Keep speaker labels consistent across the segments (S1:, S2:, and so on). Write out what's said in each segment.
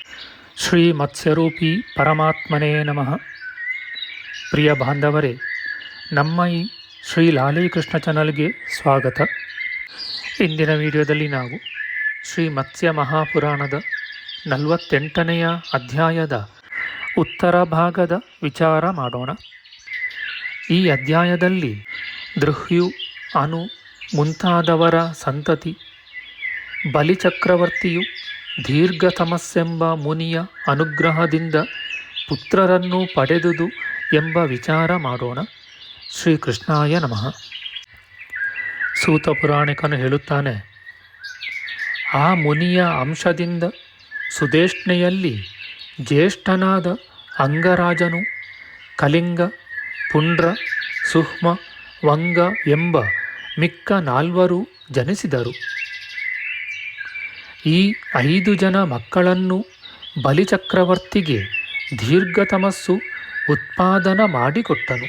S1: ಶ್ರೀ ಮತ್ಸ್ಯರೂಪಿ ಪರಮಾತ್ಮನೇ ನಮಃ. ಪ್ರಿಯ ಬಾಂಧವರೇ, ನಮ್ಮ ಈ ಶ್ರೀ ಲಾಲೀಕೃಷ್ಣ ಚಾನಲ್ಗೆ ಸ್ವಾಗತ. ಇಂದಿನ ವಿಡಿಯೋದಲ್ಲಿ ನಾವು ಶ್ರೀ ಮತ್ಸ್ಯ ಮಹಾಪುರಾಣದ ನಲವತ್ತೆಂಟನೆಯ ಅಧ್ಯಾಯದ ಉತ್ತರ ಭಾಗದ ವಿಚಾರ ಮಾಡೋಣ. ಈ ಅಧ್ಯಾಯದಲ್ಲಿ ದೃಹ್ಯು, ಅನು ಮುಂತಾದವರ ಸಂತತಿ, ಬಲಿಚಕ್ರವರ್ತಿಯು ದೀರ್ಘತಮಸ್ಸೆಂಬ ಮುನಿಯ ಅನುಗ್ರಹದಿಂದ ಪುತ್ರರನ್ನು ಪಡೆದುದು ಎಂಬ ವಿಚಾರ ಮಾಡೋಣ. ಶ್ರೀಕೃಷ್ಣಾಯ ನಮಃ. ಸೂತ ಪುರಾಣಿಕನು ಹೇಳುತ್ತಾನೆ, ಆ ಮುನಿಯ ಅಂಶದಿಂದ ಸುದೇಷ್ಣೆಯಲ್ಲಿ ಜ್ಯೇಷ್ಠನಾದ ಅಂಗರಾಜನು ಕಲಿಂಗ, ಪುಂಡ್ರ ಸುಹ್ಮ ವಂಗ ಎಂಬ ಮಿಕ್ಕ ನಾಲ್ವರು ಜನಿಸಿದರು. ಈ ಐದು ಜನ ಮಕ್ಕಳನ್ನು ಬಲಿಚಕ್ರವರ್ತಿಗೆ ದೀರ್ಘತಮಸ್ಸು ಉತ್ಪಾದನ ಮಾಡಿಕೊಟ್ಟನು.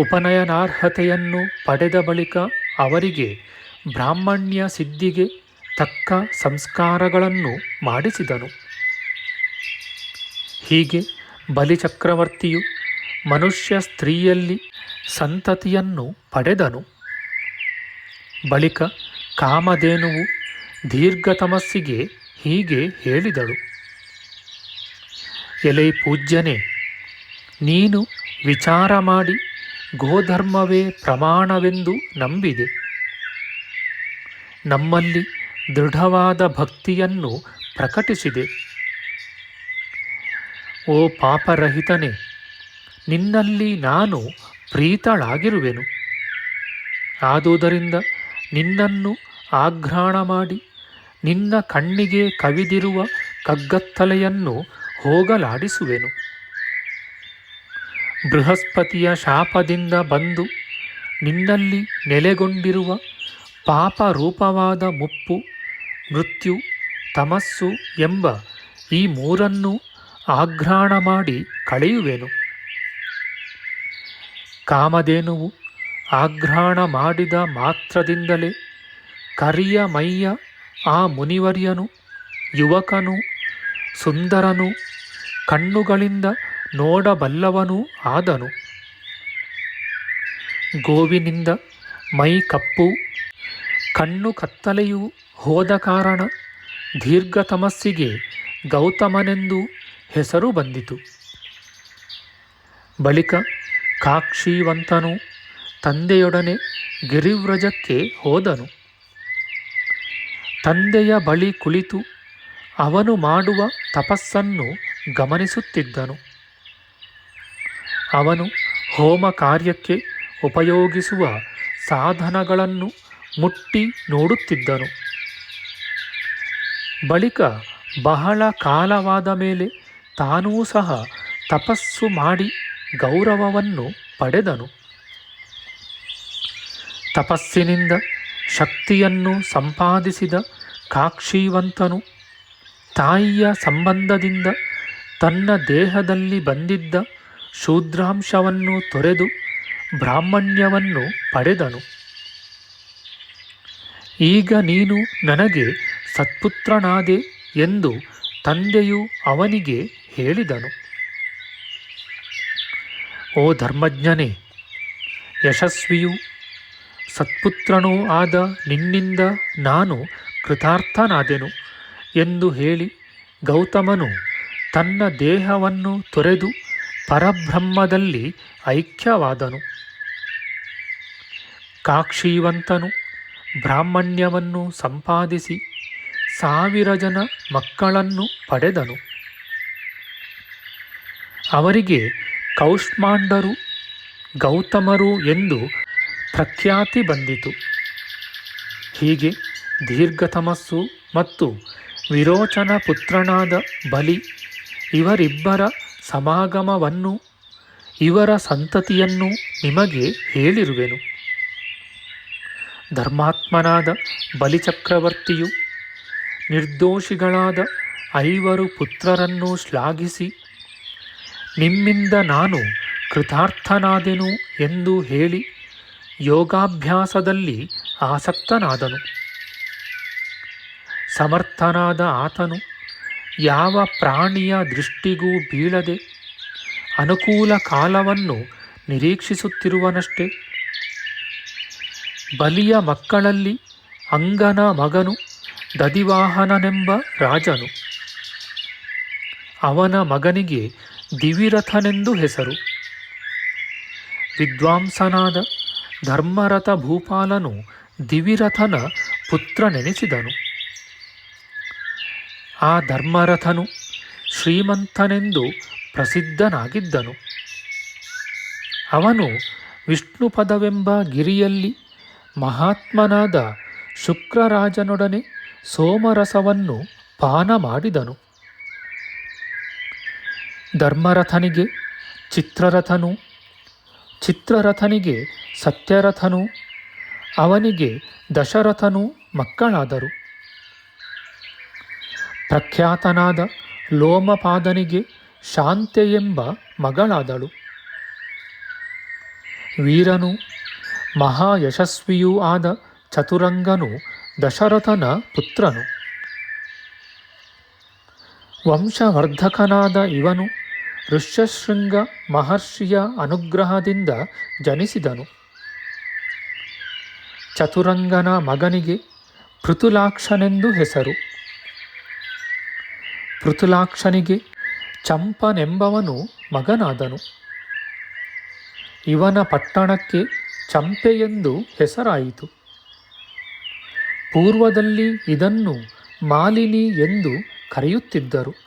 S1: ಉಪನಯನಾರ್ಹತೆಯನ್ನು ಪಡೆದ ಬಳಿಕ ಅವರಿಗೆ ಬ್ರಾಹ್ಮಣ್ಯ ಸಿದ್ಧಿಗೆ ತಕ್ಕ ಸಂಸ್ಕಾರಗಳನ್ನು ಮಾಡಿಸಿದನು. ಹೀಗೆ ಬಲಿಚಕ್ರವರ್ತಿಯು ಮನುಷ್ಯ ಸ್ತ್ರೀಯಲ್ಲಿ ಸಂತತಿಯನ್ನು ಪಡೆದನು. ಬಳಿಕ ಕಾಮಧೇನುವು ದೀರ್ಘತಮಸ್ಸಿಗೆ ಹೀಗೆ ಹೇಳಿದಳು. ಎಲೆ ಪೂಜ್ಯನೇ, ನೀನು ವಿಚಾರ ಮಾಡಿ ಗೋಧರ್ಮವೇ ಪ್ರಮಾಣವೆಂದು ನಂಬಿದೆ. ನಮ್ಮಲ್ಲಿ ದೃಢವಾದ ಭಕ್ತಿಯನ್ನು ಪ್ರಕಟಿಸಿದೆ. ಓ ಪಾಪರಹಿತನೇ, ನಿನ್ನಲ್ಲಿ ನಾನು ಪ್ರೀತಳಾಗಿರುವೆನು. ಆದುದರಿಂದ ನಿನ್ನನ್ನು ಆಘ್ರಾಣ ಮಾಡಿ ನಿನ್ನ ಕಣ್ಣಿಗೆ ಕವಿದಿರುವ ಕಗ್ಗತ್ತಲೆಯನ್ನು ಹೋಗಲಾಡಿಸುವೆನು. ಬೃಹಸ್ಪತಿಯ ಶಾಪದಿಂದ ಬಂದು ನಿನ್ನಲ್ಲಿ ನೆಲೆಗೊಂಡಿರುವ ಪಾಪ ರೂಪವಾದ ಮುಪ್ಪು, ಮೃತ್ಯು, ತಮಸ್ಸು ಎಂಬ ಈ ಮೂರನ್ನು ಆಘ್ರಾಣ ಮಾಡಿ ಕಳೆಯುವೆನು. ಕಾಮಧೇನುವು ಆಘ್ರಾಣ ಮಾಡಿದ ಮಾತ್ರದಿಂದಲೇ ಕರಿಯ ಮೈಯ ಆ ಮುನಿವರ್ಯನು, ಯುವಕನು, ಸುಂದರನು, ಕಣ್ಣುಗಳಿಂದ ನೋಡಬಲ್ಲವನೂ ಆದನು. ಗೋವಿನಿಂದ ಮೈ ಕಪ್ಪು, ಕಣ್ಣು ಕತ್ತಲೆಯು ಹೋದ ಕಾರಣ ದೀರ್ಘ ತಮಸ್ಸಿಗೆ ಗೌತಮನೆಂದು ಹೆಸರು ಬಂದಿತು. ಬಳಿಕ ಕಾಕ್ಷೀವಂತನು ತಂದೆಯೊಡನೆ ಗಿರಿವ್ರಜಕ್ಕೆ ಹೋದನು. ತಂದೆಯ ಬಳಿ ಕುಳಿತು ಅವನು ಮಾಡುವ ತಪಸ್ಸನ್ನು ಗಮನಿಸುತ್ತಿದ್ದನು. ಅವನು ಹೋಮ ಕಾರ್ಯಕ್ಕೆ ಉಪಯೋಗಿಸುವ ಸಾಧನಗಳನ್ನು ಮುಟ್ಟಿ ನೋಡುತ್ತಿದ್ದನು. ಬಳಿಕ ಬಹಳ ಕಾಲವಾದ ಮೇಲೆ ತಾನೂ ಸಹ ತಪಸ್ಸು ಮಾಡಿ ಗೌರವವನ್ನು ಪಡೆದನು. ತಪಸ್ಸಿನಿಂದ ಶಕ್ತಿಯನ್ನು ಸಂಪಾದಿಸಿದ ಕಾಕ್ಷೀವಂತನು ತಾಯಿಯ ಸಂಬಂಧದಿಂದ ತನ್ನ ದೇಹದಲ್ಲಿ ಬಂದಿದ್ದ ಶೂದ್ರಾಂಶವನ್ನು ತೊರೆದು ಬ್ರಾಹ್ಮಣ್ಯವನ್ನು ಪಡೆದನು. ಈಗ ನೀನು ನನಗೆ ಸತ್ಪುತ್ರನಾದೆ ಎಂದು ತಂದೆಯು ಅವನಿಗೆ ಹೇಳಿದನು. ಓ ಧರ್ಮಜ್ಞನೇ, ಯಶಸ್ವಿಯೂ ಸತ್ಪುತ್ರನೂ ಆದ ನಿನ್ನಿಂದ ನಾನು ಕೃತಾರ್ಥನಾದೆನು ಎಂದು ಹೇಳಿ ಗೌತಮನು ತನ್ನ ದೇಹವನ್ನು ತೊರೆದು ಪರಬ್ರಹ್ಮದಲ್ಲಿ ಐಕ್ಯವಾದನು. ಕಾಕ್ಷೀವಂತನು ಬ್ರಾಹ್ಮಣ್ಯವನ್ನು ಸಂಪಾದಿಸಿ ಸಾವಿರ ಜನ ಮಕ್ಕಳನ್ನು ಪಡೆದನು. ಅವರಿಗೆ ಕೌಷ್ಮಾಂಡರು, ಗೌತಮರು ಎಂದು ಪ್ರಖ್ಯಾತಿ ಬಂದಿತು. ಹೀಗೆ ದೀರ್ಘತಮಸ್ಸು ಮತ್ತು ವಿರೋಚನ ಪುತ್ರನಾದ ಬಲಿ ಇವರಿಬ್ಬರ ಸಮಾಗಮವನ್ನು, ಇವರ ಸಂತತಿಯನ್ನು ನಿಮಗೆ ಹೇಳಿರುವೆನು. ಧರ್ಮಾತ್ಮನಾದ ಬಲಿಚಕ್ರವರ್ತಿಯು ನಿರ್ದೋಷಿಗಳಾದ ಐವರು ಪುತ್ರರನ್ನು ಶ್ಲಾಘಿಸಿ, ನಿಮ್ಮಿಂದ ನಾನು ಕೃತಾರ್ಥನಾದೆನು ಎಂದು ಹೇಳಿ ಯೋಗಾಭ್ಯಾಸದಲ್ಲಿ ಆಸಕ್ತನಾದನು. ಸಮರ್ಥನಾದ ಆತನು ಯಾವ ಪ್ರಾಣಿಯ ದೃಷ್ಟಿಗೂ ಬೀಳದೆ ಅನುಕೂಲ ಕಾಲವನ್ನು ನಿರೀಕ್ಷಿಸುತ್ತಿರುವನಷ್ಟೇ. ಬಲಿಯ ಮಕ್ಕಳಲ್ಲಿ ಅಂಗನ ಮಗನು ದದಿವಾಹನನೆಂಬ ರಾಜನು. ಅವನ ಮಗನಿಗೆ ದಿವಿರಥನೆಂದು ಹೆಸರು. ವಿದ್ವಾಂಸನಾದ ಧರ್ಮರಥ ಭೂಪಾಲನು ದಿವಿರಥನ ಪುತ್ರನೆನಿಸಿದನು ಆ ಧರ್ಮರಥನು ಶ್ರೀಮಂತನೆಂದು ಪ್ರಸಿದ್ಧನಾಗಿದ್ದನು. ಅವನು ವಿಷ್ಣುಪದವೆಂಬ ಗಿರಿಯಲ್ಲಿ ಮಹಾತ್ಮನಾದ ಶುಕ್ರರಾಜನೊಡನೆ ಸೋಮರಸವನ್ನು ಪಾನ ಮಾಡಿದನು. ಧರ್ಮರಥನಿಗೆ ಚಿತ್ರರಥನು ಚಿತ್ರರಥನಿಗೆ ಸತ್ಯರಥನು, ಅವನಿಗೆ ದಶರಥನು ಮಕ್ಕಳಾದರು. ಪ್ರಖ್ಯಾತನಾದ ಲೋಮಪಾದನಿಗೆ ಶಾಂತೆ ಎಂಬ ಮಗಳಾದಳು. ವೀರನು, ಮಹಾಯಶಸ್ವಿಯೂ ಆದ ಚತುರಂಗನು ದಶರಥನ ಪುತ್ರನು. ವಂಶವರ್ಧಕನಾದ ಇವನು ಋಷ್ಯಶೃಂಗ ಮಹರ್ಷಿಯ ಅನುಗ್ರಹದಿಂದ ಜನಿಸಿದನು. ಚತುರಂಗನ ಮಗನಿಗೆ ಪೃಥುಲಾಕ್ಷನೆಂದು ಹೆಸರು. ಪೃಥುಲಾಕ್ಷನಿಗೆ ಚಂಪನೆಂಬವನು ಮಗನಾದನು. ಇವನ ಪಟ್ಟಣಕ್ಕೆ ಎಂದು ಹೆಸರಾಯಿತು. ಪೂರ್ವದಲ್ಲಿ ಇದನ್ನು ಮಾಲಿನಿ ಎಂದು ಕರೆಯುತ್ತಿದ್ದರು.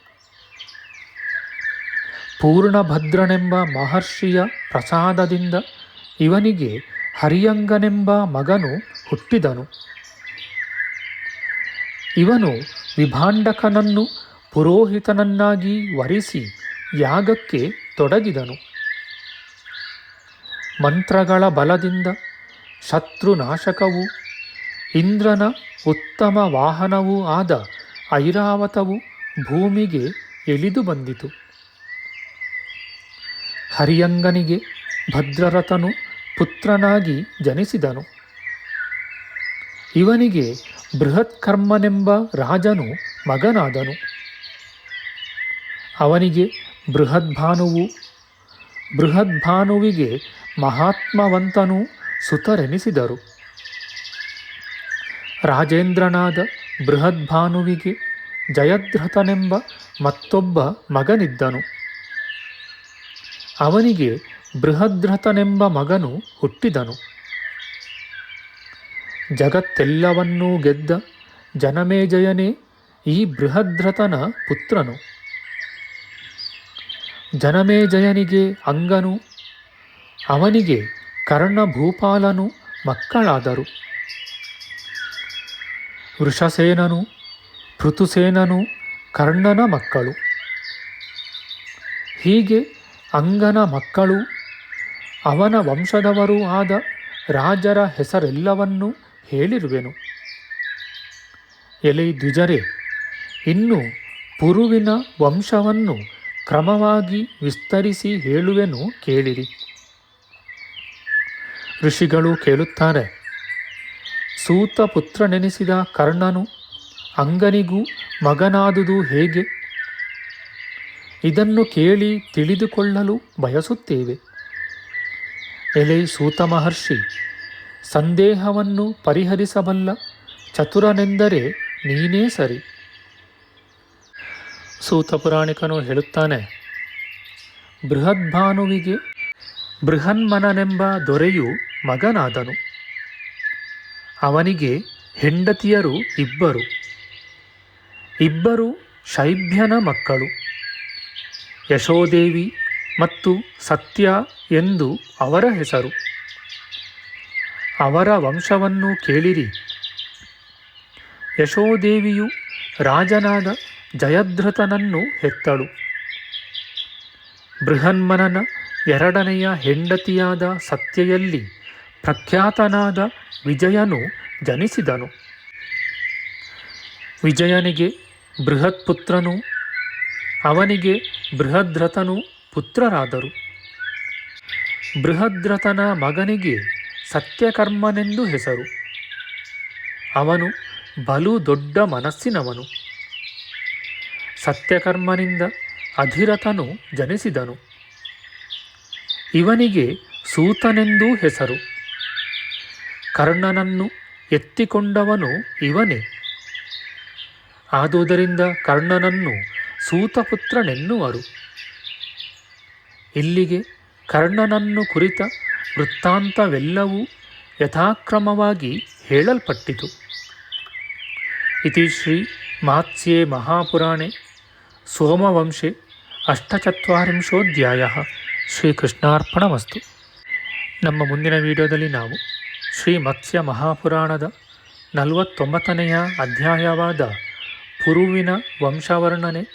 S1: ಪೂರ್ಣಭದ್ರನೆಂಬ ಮಹರ್ಷಿಯ ಪ್ರಸಾದದಿಂದ ಇವನಿಗೆ ಹರಿಯಂಗನೆಂಬ ಮಗನು ಹುಟ್ಟಿದನು. ಇವನು ವಿಭಾಂಡಕನನ್ನು ಪುರೋಹಿತನನ್ನಾಗಿ ವರಿಸಿ ಯಾಗಕ್ಕೆ ತೊಡಗಿದನು. ಮಂತ್ರಗಳ ಬಲದಿಂದ ಶತ್ರುನಾಶಕವೂ ಇಂದ್ರನ ಉತ್ತಮ ವಾಹನವೂ ಆದ ಐರಾವತವು ಭೂಮಿಗೆ ಎಳಿದು ಬಂದಿತು. ಹರಿಯಂಗನಿಗೆ ಭದ್ರರಥನು ಪುತ್ರನಾಗಿ ಜನಿಸಿದನು. ಇವನಿಗೆ ಬೃಹತ್ಕರ್ಮನೆಂಬ ರಾಜನು ಮಗನಾದನು. ಅವನಿಗೆ ಬೃಹದ್ಭಾನುವು, ಬೃಹದ್ಭಾನುವಿಗೆ ಮಹಾತ್ಮವಂತನೂ ಸುತರೆನಿಸಿದರು. ರಾಜೇಂದ್ರನಾದ ಬೃಹದ್ಭಾನುವಿಗೆ ಜಯದ್ರಥನೆಂಬ ಮತ್ತೊಬ್ಬ ಮಗನಿದ್ದನು. ಅವನಿಗೆ ಬೃಹದ್ರಥನೆಂಬ ಮಗನು ಹುಟ್ಟಿದನು. ಜಗತ್ತೆಲ್ಲವನ್ನೂ ಗೆದ್ದ ಜನಮೇಜಯನೇ ಈ ಬೃಹದ್ರಥನ ಪುತ್ರನು. ಜನಮೇಜಯನಿಗೆ ಅಂಗನು, ಅವನಿಗೆ ಕರ್ಣಭೂಪಾಲನು ಮಕ್ಕಳಾದರು. ವೃಷಸೇನನು, ಪೃಥುಸೇನನು ಕರ್ಣನ ಮಕ್ಕಳು. ಹೀಗೆ ಅಂಗನ ಮಕ್ಕಳು, ಅವನ ವಂಶದವರೂ ಆದ ರಾಜರ ಹೆಸರೆಲ್ಲವನ್ನೂ ಹೇಳಿರುವೆನು. ಎಲೆ ದ್ವಿಜರೇ, ಇನ್ನು ಪುರುವಿನ ವಂಶವನ್ನು ಕ್ರಮವಾಗಿ ವಿಸ್ತರಿಸಿ ಹೇಳುವೆನು ಕೇಳಿರಿ. ಋಷಿಗಳು ಕೇಳುತ್ತಾರೆ, ಸೂತ ಪುತ್ರನೆನಿಸಿದ ಕರ್ಣನು ಅಂಗನಿಗೂ ಮಗನಾದುದು ಹೇಗೆ? ಇದನ್ನು ಕೇಳಿ ತಿಳಿದುಕೊಳ್ಳಲು ಬಯಸುತ್ತೇವೆ. ಎಲೆ ಸೂತ ಮಹರ್ಷಿ, ಸಂದೇಹವನ್ನು ಪರಿಹರಿಸಬಲ್ಲ ಚತುರನೆಂದರೆ ನೀನೇ ಸರಿ. ಸೂತ ಪುರಾಣಿಕನು ಹೇಳುತ್ತಾನೆ, ಬೃಹದ್ಭಾನುವಿಗೆ ಬೃಹನ್ಮನನೆಂಬ ದೊರೆಯು ಮಗನಾದನು. ಅವನಿಗೆ ಹೆಂಡತಿಯರು ಇಬ್ಬರು. ಇಬ್ಬರು ಶೈಭ್ಯನ ಮಕ್ಕಳು. ಯಶೋದೇವಿ ಮತ್ತು ಸತ್ಯ ಎಂದು ಅವರ ಹೆಸರು. ಅವರ ವಂಶವನ್ನು ಕೇಳಿರಿ. ಯಶೋದೇವಿಯು ರಾಜನಾದ ಜಯದ್ರಥನನ್ನು ಹೆತ್ತಳು. ಬೃಹನ್ಮನನ ಎರಡನೆಯ ಹೆಂಡತಿಯಾದ ಸತ್ಯೆಯಲ್ಲಿ ಪ್ರಖ್ಯಾತನಾದ ವಿಜಯನು ಜನಿಸಿದನು. ವಿಜಯನಿಗೆ ಬೃಹತ್ ಪುತ್ರನು, ಅವನಿಗೆ ಬೃಹದ್ರಥನು ಪುತ್ರರಾದರು. ಬೃಹದ್ರಥನ ಮಗನಿಗೆ ಸತ್ಯಕರ್ಮನೆಂದು ಹೆಸರು. ಅವನು ಬಲು ದೊಡ್ಡ ಮನಸ್ಸಿನವನು. ಸತ್ಯಕರ್ಮನಿಂದ ಅಧಿರಥನು ಜನಿಸಿದನು. ಇವನಿಗೆ ಸೂತನೆಂದೂ ಹೆಸರು. ಕರ್ಣನನ್ನು ಎತ್ತಿಕೊಂಡವನು ಇವನೇ. ಆದುದರಿಂದ ಕರ್ಣನನ್ನು ಸೂತಪುತ್ರನೆನ್ನುವರು. ಇಲ್ಲಿಗೆ ಕರ್ಣನನ್ನು ಕುರಿತ ವೃತ್ತಾಂತವೆಲ್ಲವೂ ಯಥಾಕ್ರಮವಾಗಿ ಹೇಳಲ್ಪಟ್ಟಿತು. ಇತಿ ಶ್ರೀ ಮಾತ್ಸ್ಯೆ ಮಹಾಪುರಾಣೆ ಸೋಮವಂಶೆ ಅಷ್ಟಚತ್ವರಿಂಶೋಧ್ಯಾಯ ಶ್ರೀಕೃಷ್ಣಾರ್ಪಣಮಸ್ತು. ನಮ್ಮ ಮುಂದಿನ ವಿಡಿಯೋದಲ್ಲಿ ನಾವು ಶ್ರೀ ಮತ್ಸ್ಯ ಮಹಾಪುರಾಣದ ನಲವತ್ತೊಂಬತ್ತನೆಯ ಅಧ್ಯಾಯವಾದ ಪುರುವಿನ ವಂಶವರ್ಣನೆ